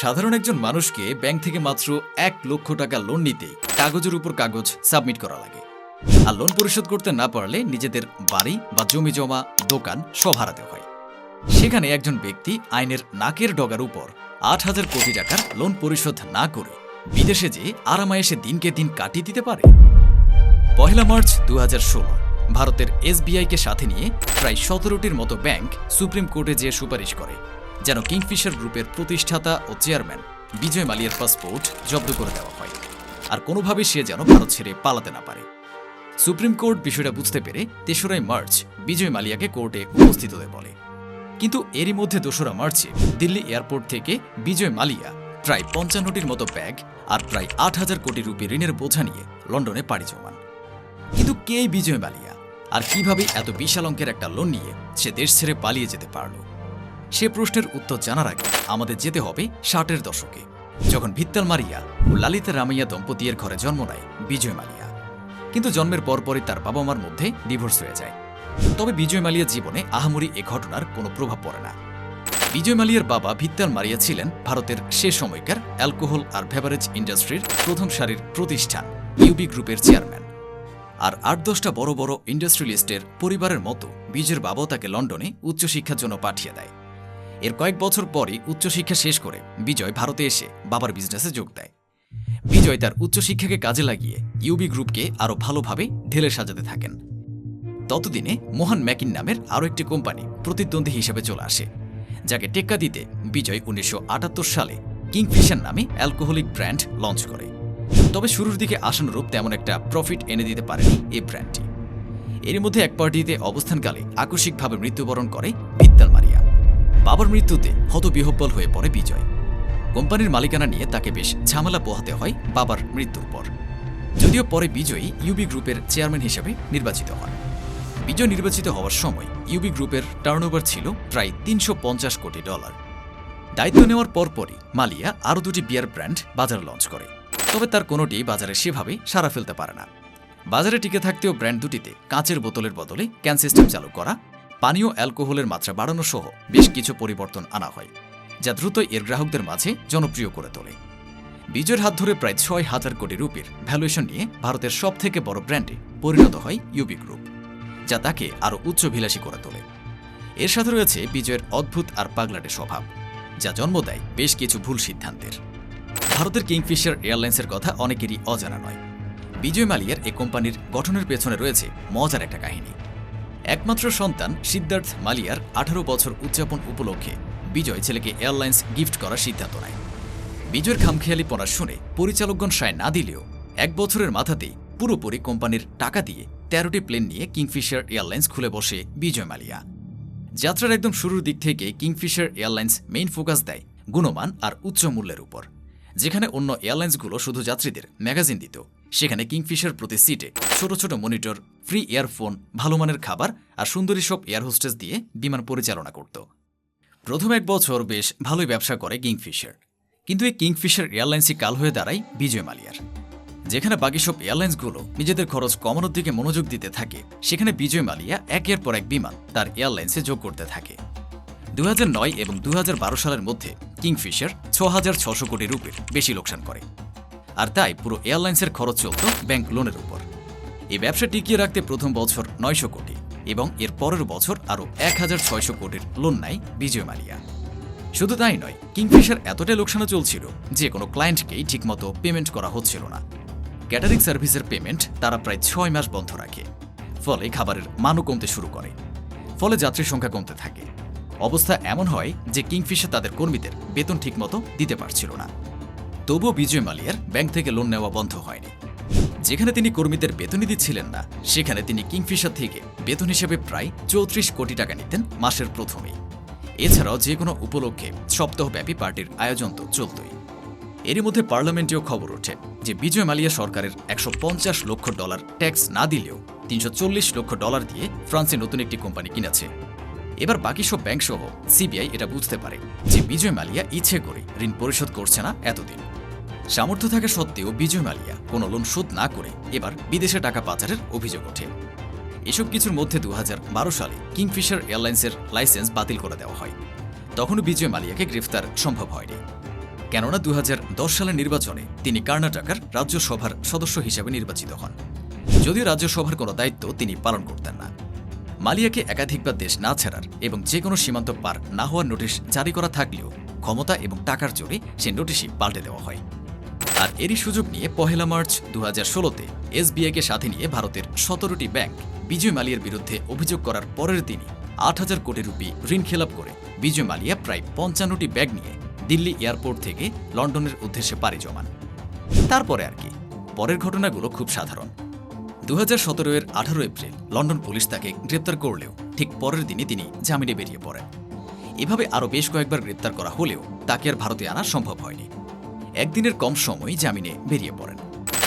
সাধারণ একজন মানুষকে ব্যাংক থেকে মাত্র এক লক্ষ টাকা লোন নিতেই কাগজের উপর কাগজ সাবমিট করা লাগে। আর লোন পরিশোধ করতে না পারলে নিজেদের বাড়ি বা জমি জমা, দোকান সব হারাতে হয়। সেখানে একজন ব্যক্তি আইনের নাকের ডগার উপর আট হাজার কোটি টাকার লোন পরিশোধ না করে বিদেশে যে আরামায়েসে দিনকে দিন কাটিয়ে দিতে পারে। পহেলা মার্চ দু হাজার ষোলো, ভারতের এসবিআইকে সাথে নিয়ে প্রায় সতেরোটির মতো ব্যাংক সুপ্রিম কোর্টে যেয়ে সুপারিশ করে। যেন কিংফিশার গ্রুপের প্রতিষ্ঠাতা ও চেয়ারম্যান বিজয় মালিয়ার পাসপোর্ট জব্দ করে দেওয়া হয়। আর কোনোভাবে সে যেন ভারত ছেড়ে পালাতে না পারে। সুপ্রিম কোর্ট বিষয়টা বুঝতে পেরে তেসরাই মার্চ বিজয় মালিয়াকে কোর্টে উপস্থিত হতে বলে। কিন্তু এরই মধ্যে দোসরা মার্চে দিল্লি এয়ারপোর্ট থেকে বিজয় মালিয়া প্রায় পঞ্চান্নটির মতো ব্যাগ আর প্রায় আট হাজার কোটি রুপি ঋণের বোঝা নিয়ে লন্ডনে পাড়ি জমান। কিন্তু কে বিজয় মালিয়া? আর কীভাবে এত বিশাল অঙ্কের একটা লোন নিয়ে সে দেশ ছেড়ে পালিয়ে যেতে পারল? সে প্রশ্নের উত্তর জানার আগে আমাদের যেতে হবে ষাটের দশকে, যখন ভিত্তাল মারিয়া ও লালিতা রামাইয়া দম্পতির ঘরে জন্ম নেয় বিজয় মালিয়া। কিন্তু জন্মের পরপরই তার বাবা মার মধ্যে ডিভোর্স হয়ে যায়। তবে বিজয় মালিয়ার জীবনে আহামরি এ ঘটনার কোনো প্রভাব পড়ে না। বিজয় মালিয়ার বাবা ভিত্তাল মারিয়া ছিলেন ভারতের সে সময়কার অ্যালকোহল আর ভেভারেজ ইন্ডাস্ট্রির প্রথম সারির প্রতিষ্ঠান ইউবি গ্রুপের চেয়ারম্যান আর আট দশটা বড় বড় ইন্ডাস্ট্রিয়ালিস্টের পরিবারের মতো বিজয়ের বাবাও তাকে লন্ডনে উচ্চশিক্ষার জন্য পাঠিয়ে দেয়। এর কয়েক বছর পরই উচ্চশিক্ষা শেষ করে বিজয় ভারতে এসে বাবার বিজনেসে যোগ দেয়। বিজয় তার উচ্চশিক্ষাকে কাজে লাগিয়ে ইউবি গ্রুপকে আরও ভালোভাবে ঢেলে সাজাতে থাকেন। ততদিনে মোহন ম্যাকিন নামের আরও একটি কোম্পানি প্রতিদ্বন্দ্বী হিসেবে চলে আসে, যাকে টেক্কা দিতে বিজয় উনিশশো আটাত্তর সালে কিংফিশার নামে অ্যালকোহলিক ব্র্যান্ড লঞ্চ করে। তবে শুরুর দিকে আশানুরূপ তেমন একটা প্রফিট এনে দিতে পারেনি এই ব্র্যান্ডটি। এর মধ্যে এক পার্টিতে অবস্থানকালে আকস্মিকভাবে মৃত্যুবরণ করে মারিয়া বাবার মৃত্যুতে হতবিহব্বল হয়ে পড়ে বিজয়। কোম্পানির মালিকানা নিয়ে তাকে বেশ ঝামেলা পোহাতে হয় বাবার মৃত্যুর পর। যদিও পরে বিজয়ী ইউবি গ্রুপের চেয়ারম্যান হিসেবে নির্বাচিত হন। বিজয় নির্বাচিত হওয়ার সময় ইউবি গ্রুপের টার্নওভার ছিল প্রায় তিনশো পঞ্চাশ কোটি ডলার। দায়িত্ব নেওয়ার পরপরই মালিয়া আরও দুটি বিয়ার ব্র্যান্ড বাজারে লঞ্চ করে। তবে তার কোনোটি বাজারে সেভাবে সারা ফেলতে পারে না। বাজারে টিকে থাকতেও ব্র্যান্ড দুটিতে কাঁচের বোতলের বদলে ক্যান সিস্টেম চালু করা পানীয় অ্যালকোহলের মাত্রা বাড়ানো সহ বেশ কিছু পরিবর্তন আনা হয়, যা দ্রুত এর গ্রাহকদের মাঝে জনপ্রিয় করে তোলে। বিজয়ের হাত ধরে প্রায় ছয় হাজার কোটি রুপির ভ্যালুয়েশন নিয়ে ভারতের সব থেকে বড় ব্র্যান্ডে পরিণত হয় ইউবি গ্রুপ যা তাকে আরও উচ্চভিলাষী করে তোলে। এর সাথে রয়েছে বিজয়ের অদ্ভুত আর পাগলাটে স্বভাব, যা জন্ম দেয় বেশ কিছু ভুল সিদ্ধান্তের। ভারতের কিংফিশার এয়ারলাইন্সের কথা অনেকেরই অজানা নয়। বিজয় মালিয়ার এ কোম্পানির গঠনের পেছনে রয়েছে মজার একটা কাহিনী। একমাত্র সন্তান সিদ্ধার্থ মালিয়ার আঠারো বছর উদযাপন উপলক্ষে। বিজয় ছেলেকে এয়ারলাইন্স গিফট করার সিদ্ধান্ত নেয়। বিজয়ের খামখেয়ালি পড়া শুনে পরিচালকগণ সায় না দিলেও এক বছরের মাথাতেই পুরোপুরি কোম্পানির টাকা দিয়ে তেরোটি প্লেন নিয়ে কিংফিশার এয়ারলাইন্স খুলে বসে বিজয় মালিয়া। যাত্রার একদম শুরুর দিক থেকে কিংফিশার এয়ারলাইন্স মেইন ফোকাস দেয় গুণমান আর উচ্চ মূল্যের উপর, যেখানে অন্য এয়ারলাইন্সগুলো শুধু যাত্রীদের ম্যাগাজিন দিত। সেখানে কিংফিশার প্রতি সিটে ছোট ছোট মনিটর, ফ্রি ইয়ারফোন ভালো মানের খাবার আর সুন্দরী সব এয়ার হোস্টেস দিয়ে বিমান পরিচালনা করত। প্রথম এক বছর বেশ ভালোই ব্যবসা করে কিংফিশার। কিন্তু এই কিংফিশার এয়ারলাইন্সই কাল হয়ে দাঁড়ায় বিজয় মালিয়ার। যেখানে বাকি সব এয়ারলাইন্সগুলো নিজেদের খরচ কমানোর দিকে মনোযোগ দিতে থাকে, সেখানে বিজয় মালিয়া একের পর এক বিমান তার এয়ারলাইন্সে যোগ করতে থাকে। দু হাজার নয় এবং দু হাজার বারো সালের মধ্যে কিংফিশার ছ হাজার ছশো কোটি রুপির বেশি লোকসান করে। আর তাই পুরো এয়ারলাইন্সের খরচ চলত ব্যাংক লোনের উপর। এই ব্যবসা টিকিয়ে রাখতে প্রথম বছর নয়শো কোটি এবং এর পরের বছর আরও এক হাজার ছয়শো কোটির লোন নেয় বিজয় মালিয়া। শুধু তাই নয়, কিংফিশার এতটাই লোকসানে চলছিল যে কোনো ক্লায়েন্টকেই ঠিকমতো পেমেন্ট করা হচ্ছিল না। ক্যাটারিং সার্ভিসের পেমেন্ট তারা প্রায় ছয় মাস বন্ধ রাখে, ফলে খাবারের মানও কমতে শুরু করে, ফলে যাত্রীর সংখ্যা কমতে থাকে। অবস্থা এমন হয় যে কিংফিশার তাদের কর্মীদের বেতন ঠিকমতো দিতে পারছিল না। তবুও বিজয় মালিয়ার ব্যাংক থেকে লোন নেওয়া বন্ধ হয়নি। যেখানে তিনি কর্মীদের বেতনই দিচ্ছিলেন না, সেখানে তিনি কিংফিশার থেকে বেতন হিসেবে প্রায় চৌত্রিশ কোটি টাকা নিতেন মাসের প্রথমেই। এছাড়াও যে কোনো উপলক্ষে সপ্তাহব্যাপী পার্টির আয়োজন তো চলতই। এরই মধ্যে পার্লামেন্টেও খবর ওঠে যে বিজয় মালিয়া সরকারের একশো পঞ্চাশ লক্ষ ডলার ট্যাক্স না দিলেও তিনশো চল্লিশ লক্ষ ডলার দিয়ে ফ্রান্সে নতুন একটি কোম্পানি কিনেছে। এবার বাকি সব ব্যাংক সহ সিবিআই এটা বুঝতে পারে যে বিজয় মালিয়া ইচ্ছে করে ঋণ পরিশোধ করছে না এতদিন। সামর্থ্য থাকা সত্ত্বেও বিজয় মালিয়া কোনো লোন শোধ না করে এবার বিদেশে টাকা পাচারের অভিযোগ ওঠে। এসব কিছুর মধ্যে দু হাজার বারো সালে কিংফিশার এয়ারলাইন্সের লাইসেন্স বাতিল করে দেওয়া হয়। তখনও বিজয় মালিয়াকে গ্রেফতার সম্ভব হয়নি। কেননা দু হাজার দশ সালের নির্বাচনে তিনি কর্ণাটকার রাজ্যসভার সদস্য হিসেবে নির্বাচিত হন। যদিও রাজ্যসভার কোনো দায়িত্ব তিনি পালন করতেন না। মালিয়াকে একাধিকবার দেশ না ছাড়ার এবং যে কোনো সীমান্ত পার না হওয়ার নোটিশ জারি করা থাকলেও ক্ষমতা এবং টাকার জোরে সে নোটিশই পাল্টে দেওয়া হয়। আর এরই সুযোগ নিয়ে পহেলা মার্চ দু হাজার ষোলোতে এসবিআইকে সাথে নিয়ে ভারতের সতেরোটি ব্যাংক বিজয় মালিয়ার বিরুদ্ধে অভিযোগ করার পরের দিনই আট হাজার কোটি রুপি ঋণ খেলাপ করে বিজয় মালিয়া প্রায় পঞ্চান্নটি ব্যাগ নিয়ে দিল্লি এয়ারপোর্ট থেকে লন্ডনের উদ্দেশ্যে পাড়ি জমান। তারপরে আর কি, পরের ঘটনাগুলো খুব সাধারণ। দু হাজার সতেরো এর আঠারো এপ্রিল লন্ডন পুলিশ তাকে গ্রেপ্তার করলেও ঠিক পরের দিনই তিনি জামিনে বেরিয়ে পড়েন। এভাবে আরও বেশ কয়েকবার গ্রেপ্তার করা হলেও তাকে আর ভারতে আনা সম্ভব হয়নি। একদিনের কম সময় জামিনে বেরিয়ে পড়েন।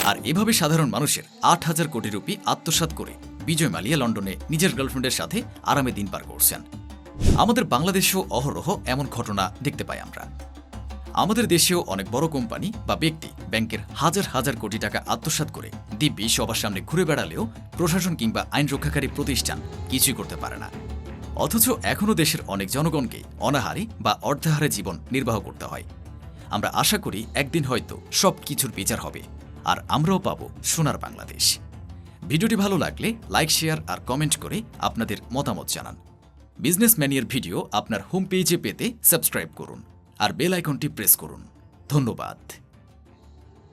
আর এভাবে সাধারণ মানুষের আট হাজার কোটি রুপি আত্মসাৎ করে বিজয় মালিয়া লন্ডনে নিজের গার্লফ্রেন্ডের সাথে আরামে দিন পার করছেন। আমাদের বাংলাদেশেও অহরহ এমন ঘটনা দেখতে পাই আমরা। আমাদের দেশেও অনেক বড় কোম্পানি বা ব্যক্তি ব্যাংকের হাজার হাজার কোটি টাকা আত্মসাৎ করে দিব্যি সবার সামনে ঘুরে বেড়ালেও প্রশাসন কিংবা আইন রক্ষাকারী প্রতিষ্ঠান কিছুই করতে পারে না। অথচ এখনও দেশের অনেক জনগণকে অনাহারে বা অর্ধাহারে জীবন নির্বাহ করতে হয়। আমরা আশা করি একদিন হয়তো সব কিছুর বিচার হবে। আর আমরাও পাব সোনার বাংলাদেশ। ভিডিওটি ভালো লাগলে লাইক, শেয়ার আর কমেন্ট করে আপনাদের মতামত জানান। বিজনেস ম্যানিয়ার ভিডিও আপনার হোম পেজে পেতে সাবস্ক্রাইব করুন আর বেল আইকনটি প্রেস করুন। ধন্যবাদ।